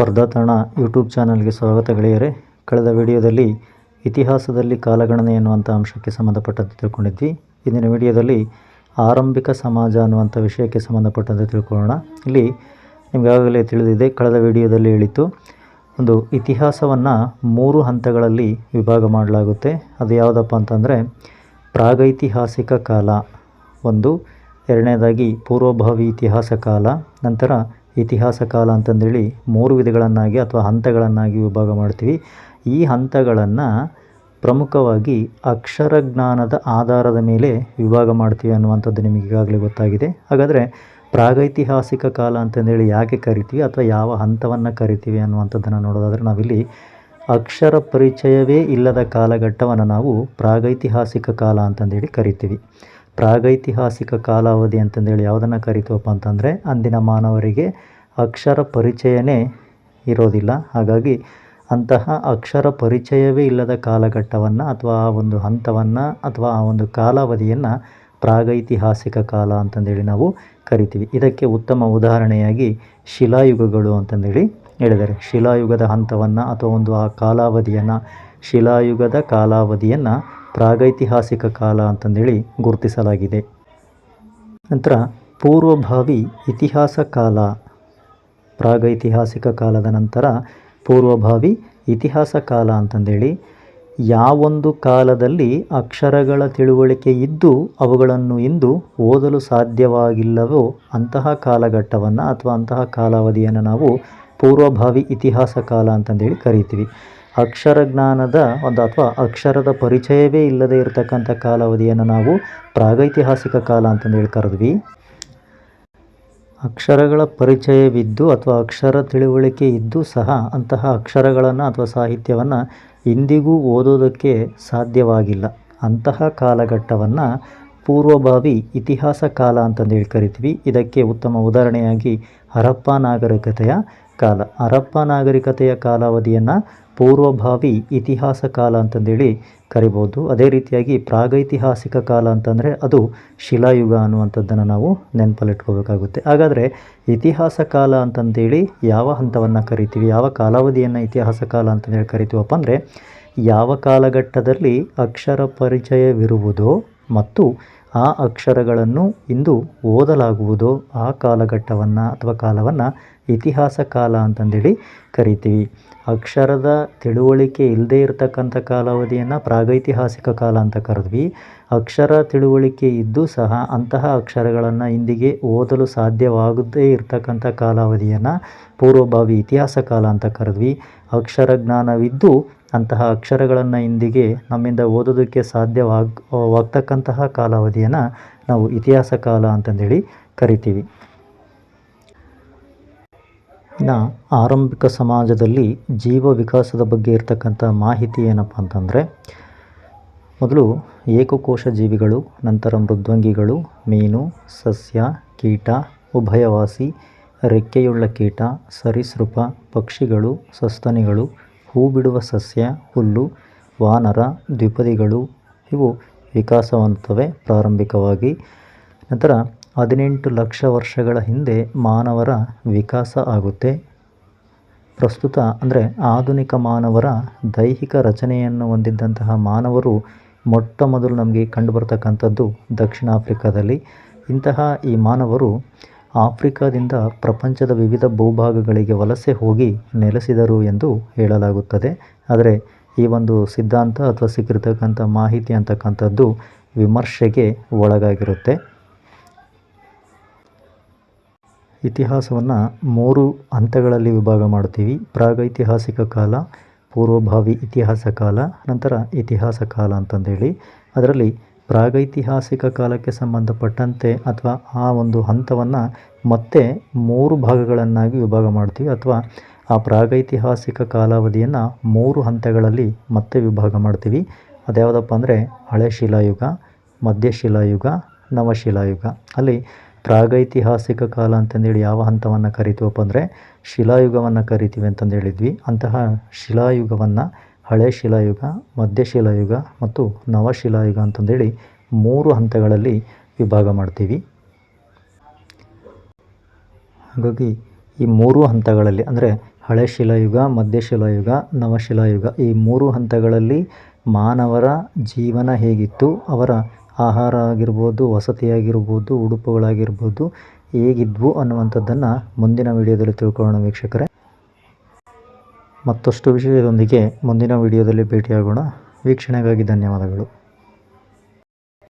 ಸ್ಪರ್ಧಾತಾಣ YouTube ಚಾನಲ್ಗೆ ಸ್ವಾಗತ ಗೆಳೆಯರೆ. ಕಳೆದ ವಿಡಿಯೋದಲ್ಲಿ ಇತಿಹಾಸದಲ್ಲಿ ಕಾಲಗಣನೆ ಎನ್ನುವಂಥ ಅಂಶಕ್ಕೆ ಸಂಬಂಧಪಟ್ಟಂತೆ ತಿಳ್ಕೊಂಡಿದ್ವಿ. ಇಂದಿನ ವಿಡಿಯೋದಲ್ಲಿ ಆರಂಭಿಕ ಸಮಾಜ ಅನ್ನುವಂಥ ವಿಷಯಕ್ಕೆ ಸಂಬಂಧಪಟ್ಟಂತೆ ತಿಳ್ಕೊಳ್ಳೋಣ. ಇಲ್ಲಿ ನಿಮಗಾಗಲೇ ತಿಳಿದಿದೆ, ಕಳೆದ ವಿಡಿಯೋದಲ್ಲಿ ಹೇಳಿತ್ತು, ಒಂದು ಇತಿಹಾಸವನ್ನು ಮೂರು ಹಂತಗಳಲ್ಲಿ ವಿಭಾಗ ಮಾಡಲಾಗುತ್ತೆ. ಅದು ಯಾವುದಪ್ಪ ಅಂತಂದರೆ, ಪ್ರಾಗೈತಿಹಾಸಿಕ ಕಾಲ. ಒಂದು, ಎರಡನೇದಾಗಿ ಪೂರ್ವಭಾವಿ ಇತಿಹಾಸ ಕಾಲ. ನಂತರ ಇತಿಹಾಸ ಕಾಲ ಅಂತಂದೇಳಿ ಮೂರು ವಿಧಗಳನ್ನಾಗಿ ಅಥವಾ ಹಂತಗಳನ್ನಾಗಿ ವಿಭಾಗ ಮಾಡ್ತೀವಿ. ಈ ಹಂತಗಳನ್ನು ಪ್ರಮುಖವಾಗಿ ಅಕ್ಷರ ಜ್ಞಾನದ ಆಧಾರದ ಮೇಲೆ ವಿಭಾಗ ಮಾಡ್ತೀವಿ ಅನ್ನುವಂಥದ್ದು ನಿಮಗೆ ಈಗಾಗಲೇ ಗೊತ್ತಾಗಿದೆ. ಹಾಗಾದರೆ ಪ್ರಾಗೈತಿಹಾಸಿಕ ಕಾಲ ಅಂತಂದೇಳಿ ಯಾಕೆ ಕರಿತೀವಿ ಅಥವಾ ಯಾವ ಹಂತವನ್ನು ಕರಿತೀವಿ ಅನ್ನುವಂಥದ್ದನ್ನು ನೋಡೋದಾದರೆ ನಾವಿಲ್ಲಿ ಅಕ್ಷರ ಪರಿಚಯವೇ ಇಲ್ಲದ ಕಾಲಘಟ್ಟವನ್ನು ನಾವು ಪ್ರಾಗೈತಿಹಾಸಿಕ ಕಾಲ ಅಂತಂದೇಳಿ ಕರಿತೀವಿ. ಪ್ರಾಗೈತಿಹಾಸಿಕ ಕಾಲಾವಧಿ ಅಂತಂದೇಳಿ ಯಾವುದನ್ನು ಕರಿತೀವಪ್ಪ ಅಂತಂದರೆ ಅಂದಿನ ಮಾನವರಿಗೆ ಅಕ್ಷರ ಪರಿಚಯನೇ ಇರೋದಿಲ್ಲ. ಹಾಗಾಗಿ ಅಂತಹ ಅಕ್ಷರ ಪರಿಚಯವೇ ಇಲ್ಲದ ಕಾಲಘಟ್ಟವನ್ನು ಅಥವಾ ಆ ಒಂದು ಹಂತವನ್ನು ಅಥವಾ ಆ ಒಂದು ಕಾಲಾವಧಿಯನ್ನು ಪ್ರಾಗೈತಿಹಾಸಿಕ ಕಾಲ ಅಂತಂದೇಳಿ ನಾವು ಕರಿತೀವಿ. ಇದಕ್ಕೆ ಉತ್ತಮ ಉದಾಹರಣೆಯಾಗಿ ಶಿಲಾಯುಗಗಳು ಅಂತಂದೇಳಿ ಹೇಳಿದ್ದಾರೆ. ಶಿಲಾಯುಗದ ಹಂತವನ್ನು ಅಥವಾ ಒಂದು ಆ ಕಾಲಾವಧಿಯನ್ನು ಶಿಲಾಯುಗದ ಕಾಲಾವಧಿಯನ್ನು ಪ್ರಾಗೈತಿಹಾಸಿಕ ಕಾಲ ಅಂತಂದೇಳಿ ಗುರುತಿಸಲಾಗಿದೆ. ನಂತರ ಪೂರ್ವಭಾವಿ ಇತಿಹಾಸ ಕಾಲ, ಪ್ರಾಗೈತಿಹಾಸಿಕ ಕಾಲದ ನಂತರ ಪೂರ್ವಭಾವಿ ಇತಿಹಾಸ ಕಾಲ ಅಂತಂದೇಳಿ ಯಾವೊಂದು ಕಾಲದಲ್ಲಿ ಅಕ್ಷರಗಳ ತಿಳುವಳಿಕೆ ಇದ್ದು ಅವುಗಳನ್ನು ಇಂದು ಓದಲು ಸಾಧ್ಯವಾಗಿಲ್ಲವೋ ಅಂತಹ ಕಾಲಘಟ್ಟವನ್ನು ಅಥವಾ ಅಂತಹ ಕಾಲಾವಧಿಯನ್ನು ನಾವು ಪೂರ್ವಭಾವಿ ಇತಿಹಾಸ ಕಾಲ ಅಂತಂದೇಳಿ ಕರಿತೀವಿ. ಅಕ್ಷರ ಜ್ಞಾನದ ಒಂದು ಅಥವಾ ಅಕ್ಷರದ ಪರಿಚಯವೇ ಇಲ್ಲದೆ ಇರತಕ್ಕಂಥ ಕಾಲಾವಧಿಯನ್ನು ನಾವು ಪ್ರಾಗೈತಿಹಾಸಿಕ ಕಾಲ ಅಂತಂದೇಳಿ ಕರೆದ್ವಿ ಅಕ್ಷರಗಳ ಪರಿಚಯವಿದ್ದು ಅಥವಾ ಅಕ್ಷರ ತಿಳುವಳಿಕೆ ಇದ್ದು ಸಹ ಅಂತಹ ಅಕ್ಷರಗಳನ್ನು ಅಥವಾ ಸಾಹಿತ್ಯವನ್ನು ಇಂದಿಗೂ ಓದೋದಕ್ಕೆ ಸಾಧ್ಯವಾಗಿಲ್ಲ. ಅಂತಹ ಕಾಲಘಟ್ಟವನ್ನು ಪೂರ್ವಭಾವಿ ಇತಿಹಾಸ ಕಾಲ ಅಂತಂದೇಳಿ ಕರಿತೀವಿ. ಇದಕ್ಕೆ ಉತ್ತಮ ಉದಾಹರಣೆಯಾಗಿ ಹರಪ್ಪ ನಾಗರಿಕತೆಯ ಕಾಲ. ಹರಪ್ಪ ನಾಗರಿಕತೆಯ ಕಾಲಾವಧಿಯನ್ನು ಪೂರ್ವಭಾವಿ ಇತಿಹಾಸ ಕಾಲ ಅಂತಂದೇಳಿ ಕರಿಬೋದು. ಅದೇ ರೀತಿಯಾಗಿ ಪ್ರಾಗೈತಿಹಾಸಿಕ ಕಾಲ ಅಂತಂದರೆ ಅದು ಶಿಲಾಯುಗ ಅನ್ನುವಂಥದ್ದನ್ನು ನಾವು ನೆನಪಲ್ಲಿಟ್ಕೋಬೇಕಾಗುತ್ತೆ. ಹಾಗಾದರೆ ಇತಿಹಾಸ ಕಾಲ ಅಂತಂದೇಳಿ ಯಾವ ಹಂತವನ್ನು ಕರಿತೀವಿ? ಯಾವ ಕಾಲಾವಧಿಯನ್ನು ಇತಿಹಾಸ ಕಾಲ ಅಂತಂದೇಳಿ ಕರಿತೀವಪ್ಪ ಅಂದರೆ ಯಾವ ಕಾಲಘಟ್ಟದಲ್ಲಿ ಅಕ್ಷರ ಪರಿಚಯವಿರುವುದೋ ಮತ್ತು ಆ ಅಕ್ಷರಗಳನ್ನು ಇಂದು ಓದಲಾಗುವುದೋ ಆ ಕಾಲಘಟ್ಟವನ್ನು ಅಥವಾ ಕಾಲವನ್ನು ಇತಿಹಾಸ ಕಾಲ ಅಂತಂದೇಳಿ ಕರಿತೀವಿ. ಅಕ್ಷರದ ತಿಳುವಳಿಕೆ ಇಲ್ಲದೇ ಇರತಕ್ಕಂಥ ಕಾಲಾವಧಿಯನ್ನು ಪ್ರಾಗೈತಿಹಾಸಿಕ ಕಾಲ ಅಂತ ಕರೆದ್ವಿ. ಅಕ್ಷರ ತಿಳುವಳಿಕೆ ಇದ್ದು ಸಹ ಅಂತಹ ಅಕ್ಷರಗಳನ್ನು ಇಂದಿಗೆ ಓದಲು ಸಾಧ್ಯವಾಗದೇ ಇರತಕ್ಕಂಥ ಕಾಲಾವಧಿಯನ್ನು ಪೂರ್ವಭಾವಿ ಇತಿಹಾಸ ಕಾಲ ಅಂತ ಕರೆದ್ವಿ. ಅಕ್ಷರ ಜ್ಞಾನವಿದ್ದು ಅಂತಹ ಅಕ್ಷರಗಳನ್ನು ಇಂದಿಗೆ ನಮ್ಮಿಂದ ಓದೋದಕ್ಕೆ ಸಾಧ್ಯವಾಗ, ವಾಗ್ತಕ್ಕಂತಹ ಕಾಲಾವಧಿಯನ್ನು ನಾವು ಇತಿಹಾಸ ಕಾಲ ಅಂತಂದೇಳಿ ಕರಿತೀವಿ. ಇನ್ನು ಆರಂಭಿಕ ಸಮಾಜದಲ್ಲಿ ಜೀವ ವಿಕಾಸದ ಬಗ್ಗೆ ಇರತಕ್ಕಂಥ ಮಾಹಿತಿ ಏನಪ್ಪ ಅಂತಂದರೆ, ಮೊದಲು ಏಕಕೋಶ ಜೀವಿಗಳು, ನಂತರ ಮೃದ್ವಂಗಿಗಳು, ಮೀನು, ಸಸ್ಯ, ಕೀಟ, ಉಭಯವಾಸಿ, ರೆಕ್ಕೆಯುಳ್ಳ ಕೀಟ, ಸರೀಸೃಪ, ಪಕ್ಷಿಗಳು, ಸಸ್ತನಿಗಳು ಹೂ ಬಿಡುವ ಸಸ್ಯ, ಹುಲ್ಲು, ವಾನರ, ದ್ವಿಪದಿಗಳು ಇವು ವಿಕಾಸವಂತವೆ ಪ್ರಾರಂಭಿಕವಾಗಿ. ನಂತರ ಹದಿನೆಂಟು ಲಕ್ಷ ವರ್ಷಗಳ ಹಿಂದೆ ಮಾನವರ ವಿಕಾಸ ಆಗುತ್ತೆ. ಪ್ರಸ್ತುತ ಅಂದರೆ ಆಧುನಿಕ ಮಾನವರ ದೈಹಿಕ ರಚನೆಯನ್ನು ಹೊಂದಿದ್ದಂತಹ ಮಾನವರು ಮೊಟ್ಟ ಮೊದಲು ನಮಗೆ ಕಂಡುಬರ್ತಕ್ಕಂಥದ್ದು ದಕ್ಷಿಣ ಆಫ್ರಿಕಾದಲ್ಲಿ ಇಂತಹ ಈ ಮಾನವರು ಆಫ್ರಿಕಾದಿಂದ ಪ್ರಪಂಚದ ವಿವಿಧ ಭೂಭಾಗಗಳಿಗೆ ವಲಸೆ ಹೋಗಿ ನೆಲೆಸಿದರು ಎಂದು ಹೇಳಲಾಗುತ್ತದೆ. ಆದರೆ, ಈ ಒಂದು ಸಿದ್ಧಾಂತ ಅಥವಾ ಸಿಕ್ಕಿರ್ತಕ್ಕಂಥ ಮಾಹಿತಿ ಅಂತಕ್ಕಂಥದ್ದು ವಿಮರ್ಶೆಗೆ ಒಳಗಾಗಿರುತ್ತೆ. ಇತಿಹಾಸವನ್ನು ಮೂರು ಹಂತಗಳಲ್ಲಿ ವಿಭಾಗ ಮಾಡುತ್ತೀವಿ. ಪ್ರಾಗೈತಿಹಾಸಿಕ ಕಾಲ, ಪೂರ್ವಭಾವಿ ಇತಿಹಾಸ ಕಾಲ, ನಂತರ ಇತಿಹಾಸ ಕಾಲ ಅಂತಂದೇಳಿ. ಅದರಲ್ಲಿ ಪ್ರಾಗೈತಿಹಾಸಿಕ ಕಾಲಕ್ಕೆ ಸಂಬಂಧಪಟ್ಟಂತೆ ಅಥವಾ ಆ ಒಂದು ಹಂತವನ್ನು ಮತ್ತೆ ಮೂರು ಭಾಗಗಳನ್ನಾಗಿ ವಿಭಾಗ ಮಾಡ್ತೀವಿ ಅಥವಾ ಆ ಪ್ರಾಗೈತಿಹಾಸಿಕ ಕಾಲಾವಧಿಯನ್ನು ಮೂರು ಹಂತಗಳಲ್ಲಿ ಮತ್ತೆ ವಿಭಾಗ ಮಾಡ್ತೀವಿ. ಅದ್ಯಾವುದಪ್ಪ ಅಂದರೆ ಹಳೆ ಶಿಲಾಯುಗ ಮಧ್ಯಶಿಲಾಯುಗ ನವಶಿಲಾಯುಗ. ಅಲ್ಲಿ ಪ್ರಾಗೈತಿಹಾಸಿಕ ಕಾಲ ಅಂತಂದೇಳಿ ಯಾವ ಹಂತವನ್ನು ಕರಿತೀವಪ್ಪ ಅಂದರೆ ಶಿಲಾಯುಗವನ್ನು ಕರಿತೀವಿ ಅಂತಂದು ಹೇಳಿದ್ವಿ ಅಂತಹ ಶಿಲಾಯುಗವನ್ನು ಹಳೆ ಶಿಲಾಯುಗ ಮಧ್ಯಶಿಲಾಯುಗ ಮತ್ತು ನವಶಿಲಾಯುಗ ಅಂತಂದೇಳಿ ಮೂರು ಹಂತಗಳಲ್ಲಿ ವಿಭಾಗ ಮಾಡ್ತೀವಿ. ಹಾಗಾಗಿ ಈ ಮೂರು ಹಂತಗಳಲ್ಲಿ ಅಂದರೆ ಹಳೆ ಶಿಲಾಯುಗ ಮಧ್ಯಶಿಲಾಯುಗ ನವಶಿಲಾಯುಗ ಈ ಮೂರು ಹಂತಗಳಲ್ಲಿ ಮಾನವರ ಜೀವನ ಹೇಗಿತ್ತು, ಅವರ ಆಹಾರ ಆಗಿರ್ಬೋದು, ವಸತಿಯಾಗಿರ್ಬೋದು, ಉಡುಪುಗಳಾಗಿರ್ಬೋದು, ಹೇಗಿದ್ವು ಅನ್ನುವಂಥದ್ದನ್ನು ಮುಂದಿನ ವಿಡಿಯೋದಲ್ಲಿ ತಿಳ್ಕೊಳ್ಳೋಣ ವೀಕ್ಷಕರೇ. ಮತ್ತಷ್ಟು ವಿಷಯದೊಂದಿಗೆ ಮುಂದಿನ ವಿಡಿಯೋದಲ್ಲಿ ಭೇಟಿಯಾಗೋಣ. ವೀಕ್ಷಣೆಗಾಗಿ ಧನ್ಯವಾದಗಳು.